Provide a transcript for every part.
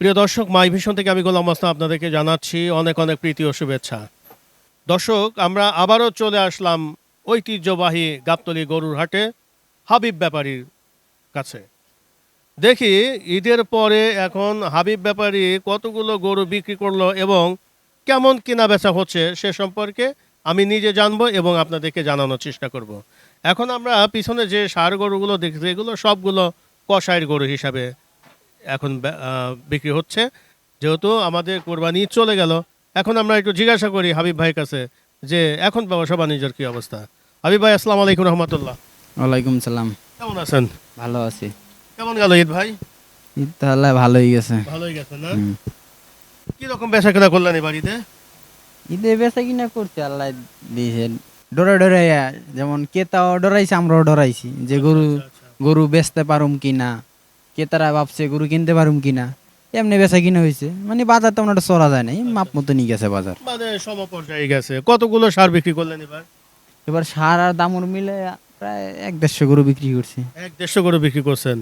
প্রিয় দর্শক মাই ভিশন থেকে আমি গোলাম মাস্তা আপনাদেরকে জানাচ্ছি অনেক অনেক প্রীতি ও শুভেচ্ছা দর্শক, আমরা আবারও চলে আসলাম ঐতিহ্যবাহী গাবতলি গরুর হাটে, হাবিব ব্যাপারীর কাছে দেখি, ঈদের পরে এখন হাবিব ব্যাপারী কতগুলো গরু বিক্রি করল এবং কেমন কেনা বেচা হচ্ছে সে সম্পর্কে আমি নিজে জানব এবং আপনাদেরকে জানানোর চেষ্টা করব। এখন আমরা পিছনে যে সার গরুগুলো দেখছি, এগুলো সবগুলো কষাইয়ের গরু হিসাবে এখন বিক্রি হচ্ছে। যেহেতু আমাদের কোরবানি চলে গেল এখন আমরা একটু জিজ্ঞাসা করি হাবিব ভাইয়ের কাছে যে এখন ব্যবসা বাণিজ্যের কি অবস্থা? হাবিব ভাই আসসালামু আলাইকুম রহমতুল্লাহ। ওয়ালাইকুম সালাম। কেমন আছেন? ভালো আছি। কেমন গেল ঈদ ভাই? ঈদ তাহলে ভালোই গেছে। ভালোই গেছে না। কি রকম বেচা কেনা করলেন এই বাড়িতে ঈদে বেচা কিনা করছে আল্লাহ দিয়েছে। ডরে ডরাইয়া যেমন কেতাও ডরাইছে আমরাও ডরাইছি। যে গরু গরু বেচতে পারুম কিনা কেতারা ভাবছে গরু কিনতে পারুম কিনা? এমনি বেচা কিনা হয়েছে মানে বাজার তো আমরা চলা যায় না। মাপ মতো নিয়ে গেছে বাজার। সমপর্যায়ে গেছে। কতগুলো সার বিক্রি করলেন এবার? এবার সার আর দামুর মিলে প্রায় এক দেড়শো গরু বিক্রি করছি। এক দেড়শো করে বিক্রি করছেন।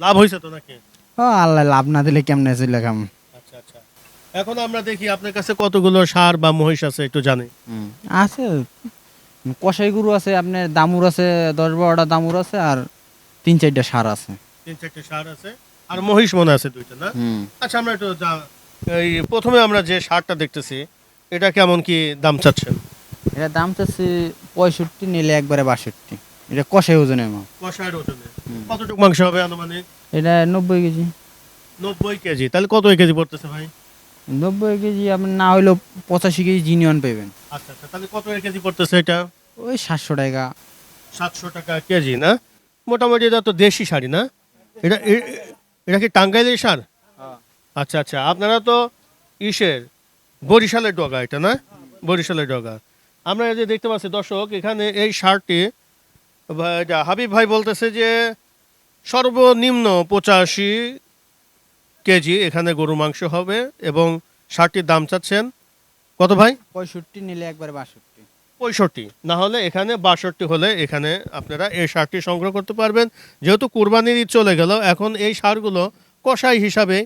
লাভ হয়েছে তো নাকি? ও আল্লাহ লাভ না দিলে কেমনে চলে খাম? আচ্ছা আচ্ছা। এখন আমরা দেখি আপনার কাছে কতগুলো সার বা মহিষ আছে একটু জানি। আছে। কষাই গরু আছে আপনার দামুর আছে দশ বারোটা দামুর আছে আর তিন চারটা সার আছে। তিন চারটে সার আছে। আর মহিষ মনে আছে দুইটা না? আচ্ছা আমরা একটু এই প্রথমে আমরা যে সারটা দেখতেছি এটা কেমন কি দাম চাচ্ছেন? এটা দাম চাচ্ছে পঁয়ষট্টি নিলে একবারে বাষট্টি। এটা কষাই ওজনের মাপ। কষায়ের ওজনে কতটুকু মাংস হবে আনুমানিক? এটা নব্বই কেজি। নব্বই কেজি। তাহলে কত কেজি পড়তেছে ভাই? নব্বই কেজি আপনার না হলেও পঁচাশি কেজি জিনিয়ন পাইবেন। আচ্ছা আচ্ছা তাহলে কত কেজি পড়তেছে এটা? ওই সাতশো টাকা। সাতশো টাকা কেজি না? মোটামুটি এটা তো দেশি শাড়ি না? এটা এটা কি টাঙ্গাইলের সার আচ্ছা আচ্ছা আপনারা তো ইসের বরিশালের ডগা এটা না? বরিশালের ডগা। আমরা এই যে দেখতে পাচ্ছি দর্শক এখানে এই সারটি এটা হাবিব ভাই বলতেছে যে সর্বনিম্ন পঁচাশি কেজি এখানে গরু মাংস হবে এবং সারটির দাম চাচ্ছেন কত ভাই? পঁয়ষট্টি নিলে একবারে বাষট্টি। পঁয়ষট্টি। না হলে এখানে বাষট্টি হলে এখানে আপনারা এই সারটি সংগ্রহ করতে পারবেন। যেহেতু কুরবানির ঈদ চলে গেল, এখন এই সারগুলো কষাই হিসাবে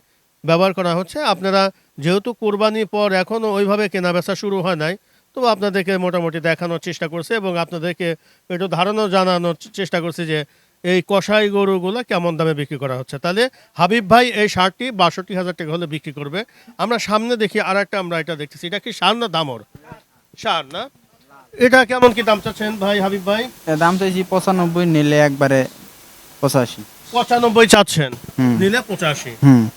ব্যবহার করা হচ্ছে। আপনারা যেহেতু কুরবানির পর এখনও ওইভাবে কেনাবেচা শুরু হয় নাই, তো আপনাদেরকে মোটামুটি দেখানোর চেষ্টা করছে এবং আপনাদেরকে একটু ধারণা জানানোর চেষ্টা করছে যে এই কষাই গরুগুলো কেমন দামে বিক্রি করা হচ্ছে। তাহলে হাবিব ভাই এই সারটি বাষট্টি হাজার টাকা হলে বিক্রি করবে। আমরা সামনে দেখি আর একটা আমরা এটা দেখতেছি। এটা কি সার না দামর? সার না? এটা কেমন কি দাম চাচ্ছেন ভাই হাবিব ভাই? দাম চাইছি পঁচানব্বই নিলে একবারে পঁচাশি। পঁচানব্বই চাচ্ছেন নিলে পঁচাশি।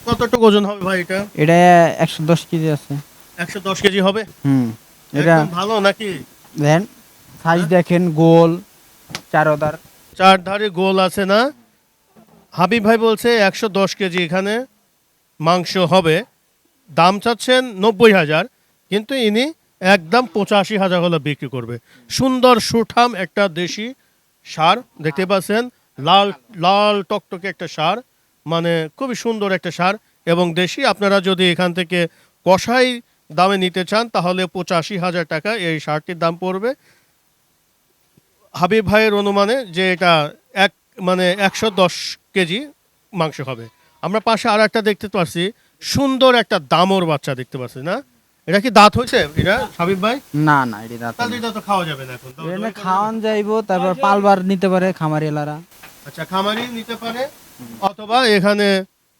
কতটুকু ওজন হবে ভাই এটা? এটা একশো দশ কেজি আছে। একশো দশ কেজি হবে? হুম। এটা ভালো নাকি? দেখেন সাইজ দেখেন গোল চারোদার চার ধারে গোল আছে না? হাবিব ভাই বলছে একশো দশ কেজি এখানে মাংস হবে। দাম চাচ্ছেন নব্বই হাজার কিন্তু ইনি একদম পঁচাশি হাজার হলে বিক্রি করবে। সুন্দর, সুঠাম একটা দেশি সার, দেখতে পাচ্ছেন? লাল লাল টকটকে একটা সার মানে খুবই সুন্দর একটা সার। এবং দেশি, আপনারা যদি এখান থেকে কষাই দামে নিতে চান, তাহলে পঁচাশি হাজার টাকা এই সারটির দাম পড়বে। হাবিব ভাইয়ের অনুমানে যে এটা এক মানে একশো দশ কেজি মাংস হবে। আমরা পাশে আর একটা দেখতে পাচ্ছি, সুন্দর একটা দামর বাচ্চা দেখতে পাচ্ছি, না? এটা কি দাঁত হয়েছে? এটা হাবিব ভাই? না না এটা দাঁত তাহলে এটা তো খাওয়া যাবে না এখন। এটা খাওয়ান যাইবো তারপর পালবার নিতে পারে খামারি এলারা। আচ্ছা খামারি নিতে পারে অথবা এখানে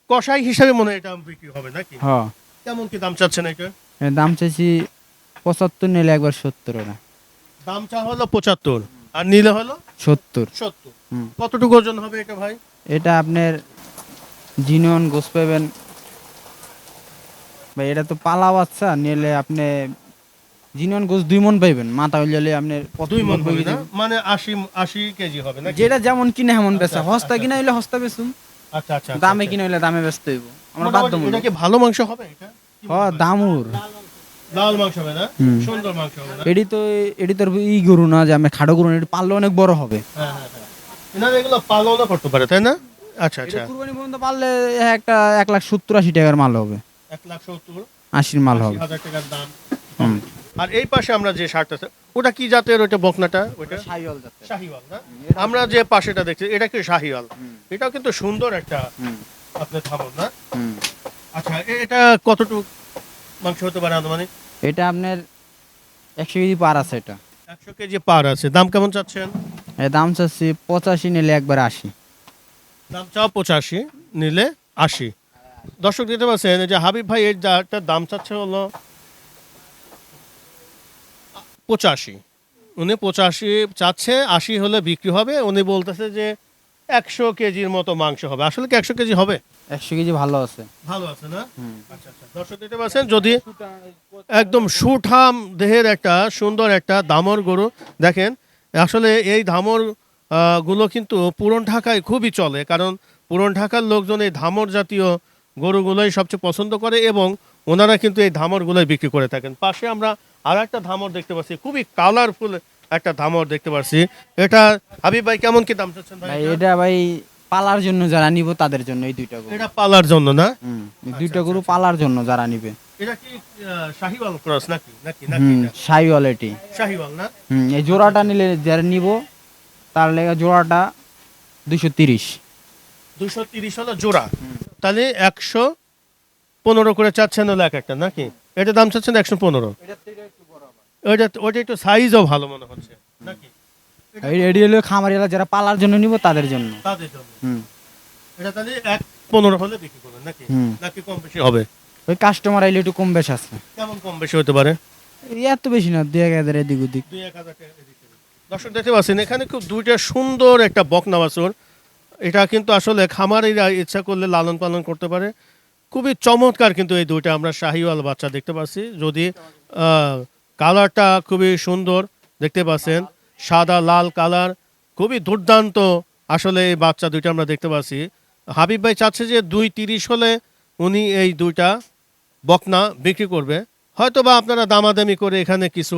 কষাই হিসাবে মনে হয় এটা বিক্রি হবে নাকি? হ। কেমন কি দাম চাচ্ছেন এটা দাম চাইছি পঁচাত্তর নিলে একবার সত্তর ওরা দাম চা হলো পঁচাত্তর আর নিলে হলো সত্তর। সত্তর। কতটুকু ওজন হবে এটা ভাই? এটা আপনার জিনিয়ন গোস পাবেন ভাই এটা তো পালা বাচ্চা নিলে আপনি জিনিয়ন গোস দুই মন পাইবেন মাথা হইলে আপনি দুই মন হবে না মানে আশি আশি কেজি হবে না যেটা যেমন কিনে এমন বেচা। হস্তা কিনা হইলে হস্তা বেচুন আচ্ছা আচ্ছা দামে কিনা হইলে দামে বেচতে হইব। আমরা বাধ্য মোটামুটি এটা কি ভালো মাংস হবে এটা? কি হ দামুর। লাল মাংস হবে না? সুন্দর মাংস হবে না? এডি তো এডি তোর ই গরু না যে আমি খাটো গরু এডি পারলে অনেক বড় হবে। হ্যাঁ হ্যাঁ হ্যাঁ। এগুলো পালনও করতে পারে তাই না? আচ্ছা আচ্ছা। কুরবানি পর্যন্ত পারলে একটা এক লাখ সত্তর আশি টাকার মাল হবে। এক লাখ সত্তর আশির মাল হবে। হাজার টাকার দাম। আর এই পাশে আমরা যে শার্ট আছে ওটা কি জাতের ওটা বকনাটা? ওটা শাহিওয়াল না? আমরা যে পাশেটা দেখছি এটা কি শাহিওয়াল? এটাও কিন্তু সুন্দর একটা আপনার থামন না? আচ্ছা এটা কতটুকু মাংস হতে পারে আনুমানিক? এটা আপনার একশো কেজি পার আছে এটা। একশো কেজি পার আছে। দাম কেমন চাচ্ছেন? এর দাম চাচ্ছি পঁচাশি নিলে একবার আশি। দাম চাও পঁচাশি নিলে আশি। দর্শক দিতে পারছেন যে হাবিব ভাই এর যাটা দাম চাচ্ছে হলো পঁচাশি। উনি পঁচাশি চাচ্ছে আশি হলে বিক্রি হবে। উনি বলতেছে যে একশো কেজির মতো মাংস হবে। আসলে কি একশো কেজি হবে? একশো কেজি ভালো আছে। ভালো আছে না? আচ্ছা আচ্ছা। দর্শক দিতে পারছেন যদি একদম সুঠাম দেহের একটা সুন্দর একটা দামর গরু দেখেন আসলে এই ধামর আহ, গুলো কিন্তু পুরন ঢাকায় খুবই চলে। কারণ পুরন ঢাকার লোকজন এই ধামর জাতীয় গরুগুলোই সবচেয়ে পছন্দ করে এবং ওনারা কিন্তু এই ধামরগুলোই বিক্রি করে থাকেন। পাশে আমরা আর একটা ধামর দেখতে পাচ্ছি খুবই কালারফুল একটা ধামর দেখতে পাচ্ছি। এটা হাবিব ভাই কেমন কি দাম চাচ্ছেন ভাই এটা? ভাই পালার জন্য যারা নিব তাদের জন্য এই দুইটা গরু। এটা পালার জন্য না? দুইটা গরু পালার জন্য যারা নিবে। এটা কি শাহিওয়াল ক্রস নাকি? নাকি নাকি হুম এটি? শাহিওয়াল না? হুম এই জোড়াটা নিলে যারা নিব তার লেগে জোড়াটা দুইশো তিরিশ। দুশো তিরিশ হলো জোড়া। তাহলে একশো পনেরো করে চাচ্ছেন হলো এক একটা নাকি? এটা দাম চাচ্ছেন একশো পনেরো। ওইটা ওইটা একটু সাইজও ভালো মনে হচ্ছে নাকি? এটি হলো খামারিরা যারা পালার জন্য নিব তাদের জন্য। তাদের জন্য। হুম। এটা তাহলে এক পনেরো হলে বিক্রি করবেন নাকি? নাকি কম বেশি হবে? ওই কাস্টমার আইলে একটু কম বেশ আছে। কেমন কম বেশি হতে পারে? এত বেশি না দুই এক হাজার এদিক ওদিক। দর্শক দেখতে পাচ্ছেন এখানে খুব দুইটা সুন্দর একটা বকনা বাছুর। এটা কিন্তু আসলে খামারিরা ইচ্ছা করলে লালন পালন করতে পারে। খুবই চমৎকার কিন্তু এই দুইটা আমরা শাহিওয়াল বাচ্চা দেখতে পাচ্ছি। যদি কালারটা খুবই সুন্দর দেখতে পাচ্ছেন, সাদা, লাল কালার, খুবই দুর্দান্ত আসলে এই বাচ্চা দুইটা আমরা দেখতে পাচ্ছি। হাবিব ভাই চাচ্ছে যে দুই তিরিশ হলে উনি এই দুইটা বকনা বিক্রি করবে। হয়তো বা আপনারা দামাদামি করে এখানে কিছু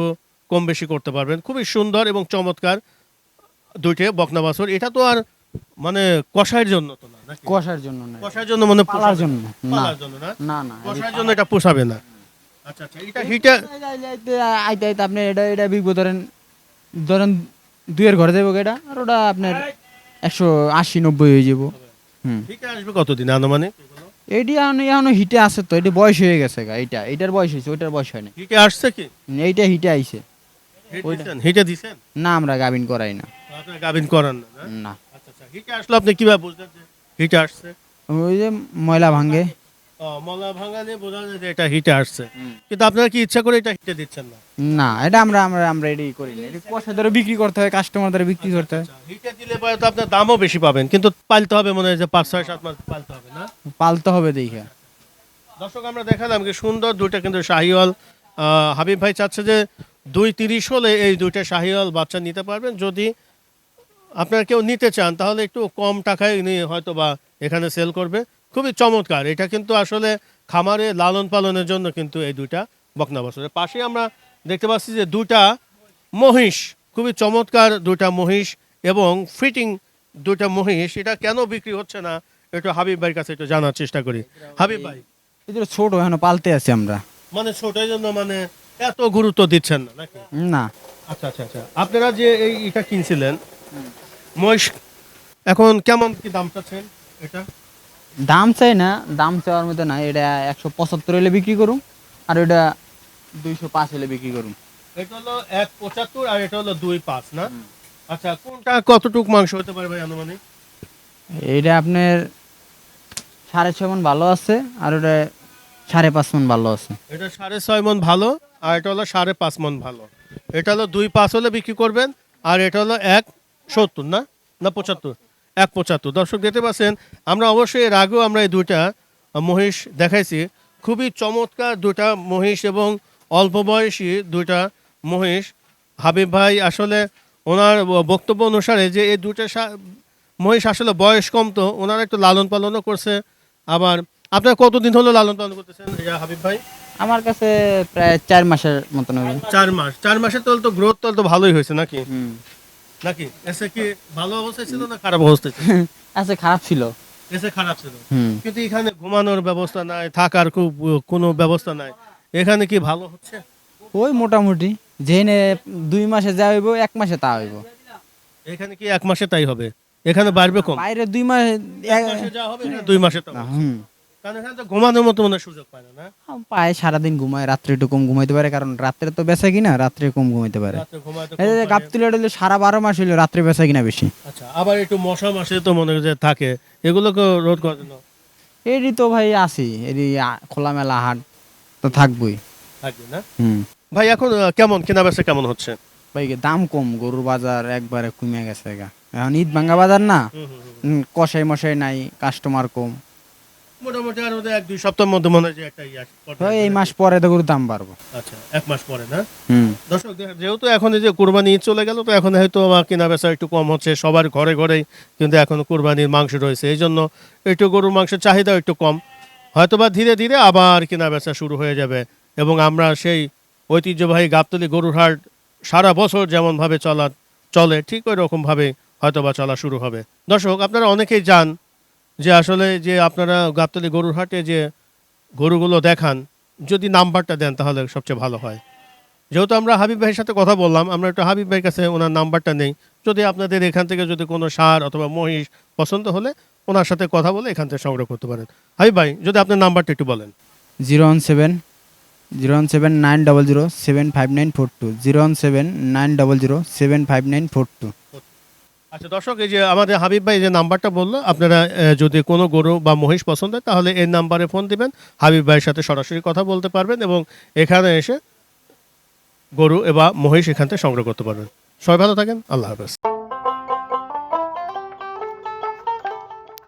কম বেশি করতে পারবেন। খুবই সুন্দর এবং চমৎকার দুইটে বকনা বাছুর। এটা তো আর মানে কষাইয়ের জন্য তো না নাকি? কষার জন্য না। কষাইয়ের জন্য মানে পালার পোষাবে জন্য না। পালার জন্য না? না না কষাইয়ের জন্য এটা পোষাবে না। আচ্ছা আচ্ছা এটা হিটে আইতে আইতে আপনি এটা এটা বিকবো ধরেন ধরেন দুইয়ের ঘরে দেবো এটা? আর ওটা আপনার একশো আশি নব্বই হয়ে যাব হুম। হিটে আসবে কতদিন আনুমানিক? এগুলো? এটি এখনও এখনও হিটে আছে তো এটি বয়স হয়ে গেছে গা এইটা। এটার বয়স হয়েছে ওইটার বয়স হয় না হিটে আসছে কি? এইটা হিটে আইছে। হিট দিছেন? হিটে দিছেন? না আমরা গাবিন করাই না। আপনার গাবিন করান না না? না। হিটে আসলে আপনি কীভাবে বুঝলেন যে হিটে আসছে? ওই যে ময়লা ভাঙ্গে ও, মলা ভাঙা দিয়ে বোঝা যায় যে এটা হিটে আসছে। কিন্তু আপনারা কি ইচ্ছা করে এটা হিটে দিচ্ছেন না? না এটা আমরা আমরা আমরা করি না। এটি পয়সা ধরে বিক্রি করতে হয় কাস্টমার ধরে বিক্রি করতে হয়। আচ্ছা, হিটে দিলে পরে তো আপনার দামও বেশি পাবেন কিন্তু পালতে হবে মনে হয় যে পাঁচ ছয় সাত মাস পালতে হবে না? পালতে হবে দেখে। দর্শক আমরা দেখালাম কি সুন্দর দুইটা কিন্তু শাহিওয়াল। আহ, হাবিব ভাই চাচ্ছে যে দুই তিরিশ হলে এই দুইটা শাহিওয়াল বাচ্চা নিতে পারবেন। যদি আপনারা কেউ নিতে চান তাহলে একটু কম টাকায় নিয়ে হয়তো বা এখানে সেল করবে। খুবই চমৎকার। এটা কিন্তু আসলে খামারে লালন পালনের জন্য কিন্তু এই দুইটা বকনা বছরের পাশে আমরা দেখতে পাচ্ছি যে দুটা মহিষ খুবই চমৎকার দুটা মহিষ এবং ফিটিং দুটা মহিষ। এটা কেন বিক্রি হচ্ছে না? একটু হাবিব ভাইয়ের কাছে একটু জানার চেষ্টা করি। হাবিব ভাই। এই যে ছোট এখন পালতে আছি আমরা। মানে ছোটের জন্য মানে এত গুরুত্ব দিচ্ছেন না নাকি? না। আচ্ছা আচ্ছা আচ্ছা। আপনারা যে এই এটা কিনছিলেন মহিষ এখন কেমন কি দাম চাচ্ছেন এটা? দাম চাই না দাম চাওয়ার মতো না এটা একশো পঁচাত্তর হলে বিক্রি করুম আর ওটা দুইশো পাঁচ হলে বিক্রি করুম। এটা হলো এক পঁচাত্তর আর এটা হলো দুই পাঁচ না? আচ্ছা কোনটা কতটুক মাংস হতে পারে ভাই আনুমানিক? এইটা আপনার সাড়ে ছয় মন ভালো আছে আর ওটা সাড়ে পাঁচ মন ভালো আছে। এটা সাড়ে ছয় মন ভালো আর এটা হলো সাড়ে পাঁচ মন ভালো। এটা হলো দুই পাঁচ হলে বিক্রি করবেন আর এটা হলো এক সত্তর না? না পঁচাত্তর? এক পঁচাত্তর। দর্শক দেখতে পাচ্ছেন আমরা অবশ্যই এর আগেও আমরা এই দুইটা মহিষ দেখাইছি। খুবই চমৎকার দুটা মহিষ এবং অল্প বয়সী দুইটা মহিষ। হাবিব ভাই আসলে ওনার বক্তব্য অনুসারে যে এই দুইটা সা- মহিষ আসলে বয়স কম তো ওনারা একটু লালন পালনও করছে। আবার আপনার কতদিন হলো লালন পালন করতেছেন হাবিব ভাই? আমার কাছে প্রায় চার মাসের মতন হবে চার মাস। চার মাসের তল তো গ্রোথ তল তো ভালোই হয়েছে নাকি। নাকি? এসে কি ভালো অবস্থায় ছিল না খারাপ অবস্থায় ছিল? আছে খারাপ ছিল। এসে খারাপ ছিল। কিন্তু এখানে ঘুমানোর ব্যবস্থা নাই থাকার খুব কোনো ব্যবস্থা নাই। এখানে কি ভালো হচ্ছে? ওই মোটামুটি। যেনে দুই মাসে যা হইব এক মাসে তা হইব। এখানে কি এক মাসে তাই হবে? এখানে বাড়বে কম? বাইরে দুই মাস এক মাসে যা হবে এখানে দুই মাসে তা হুম। কারণ এখানে তো ঘুমানোর মতো মনে সুযোগ পায় না না? পায়ে সারাদিন ঘুমায় রাত্রে একটু কম ঘুমাইতে পারে কারণ রাত্রে তো বেচা কিনা রাত্রে কম ঘুমাইতে পারে। রাত্রে ঘুমাতে এই যে পারে। গাবতুলি সারা বারো মাস হইল রাত্রে বেচা কিনা বেশি। আচ্ছা আবার একটু মশা মাসে তো মনে যে থাকে এগুলোকে রোধ করার জন্য। এরই তো ভাই আছি এরই খোলামেলা হাট তো থাকবই। থাকবে না? হুম। ভাই এখন কেমন? কেনা বেচা কেমন হচ্ছে? ভাই দাম কম গরুর বাজার একবারে কমে গেছে এখন ঈদ ভাঙ্গা বাজার না কষাই মশাই নাই কাস্টমার কম। মোটামুটি আর এক দুই সপ্তাহের মধ্যে মনে হয় যে একটা ইয়ে আসে, তো এই মাস পরে তো গরুর দাম বাড়বো। আচ্ছা এক মাস পরে না? হুম। দর্শক যেহেতু এখন এই যে কোরবানি ঈদ চলে গেল তো এখন হয়তো আমার কেনা বেচা একটু কম হচ্ছে সবার ঘরে ঘরেই কিন্তু এখন কোরবানির মাংস রয়েছে। এই জন্য একটু গরুর মাংসের চাহিদা একটু কম। হয়তোবা ধীরে ধীরে আবার কেনা বেচা শুরু হয়ে যাবে এবং আমরা সেই ঐতিহ্যবাহী গাবতলি গরুর হাট সারা বছর যেমনভাবে চলা চলে ঠিক ওই রকমভাবে হয়তোবা চলা শুরু হবে। দর্শক আপনারা অনেকেই যান যে আসলে যে আপনারা গাবতলি গরুর হাটে যে গরুগুলো দেখান, যদি নাম্বারটা দেন তাহলে সবচেয়ে ভালো হয়। যেহেতু আমরা হাবিব ভাইয়ের সাথে কথা বললাম, আমরা একটু হাবিব ভাইয়ের কাছে ওনার নাম্বারটা নেই। যদি আপনাদের এখান থেকে যদি কোনো সার অথবা মহিষ পছন্দ হলে ওনার সাথে কথা বলে এখান থেকে সংগ্রহ করতে পারেন। হাবিব ভাই, যদি আপনার নাম্বারটা একটু বলেন। Zero one seven, zero one seven nine double zero seven five nine four two, zero one seven nine double zero seven five nine four two. আচ্ছা দর্শক, এই যে আমাদের হাবিব ভাই যে নাম্বারটা বলল, আপনারা যদি কোনো গরু বা মহিষ পছন্দ হয়, তাহলে এই নাম্বারে ফোন দিবেন, হাবিব ভাইয়ের সাথে সরাসরি কথা বলতে পারবেন এবং এখানে এসে গরু এবা মহিষ এখান থেকে সংগ্রহ করতে পারবেন। সবাই ভালো থাকেন, আল্লাহ হাফেজ।